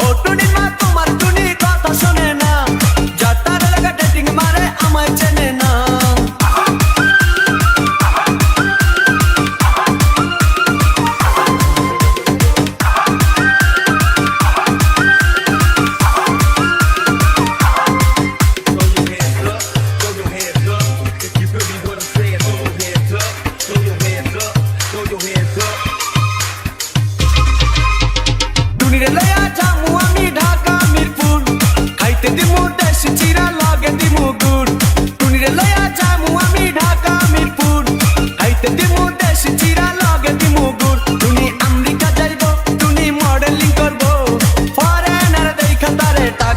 ও টুনি মা তোমার টুনি কথা শোনে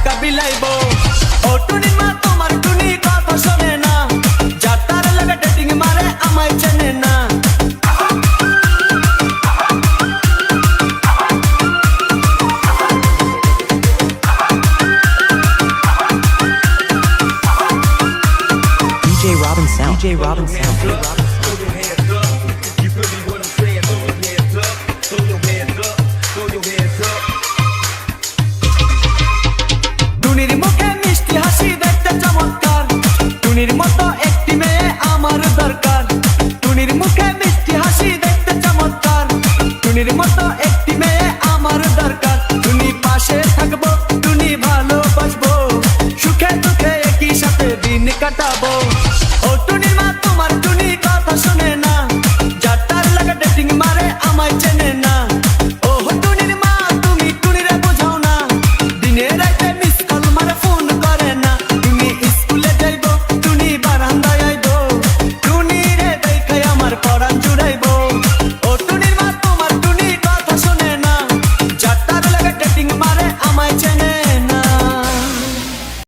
Kabila Ibo. Ele mostrar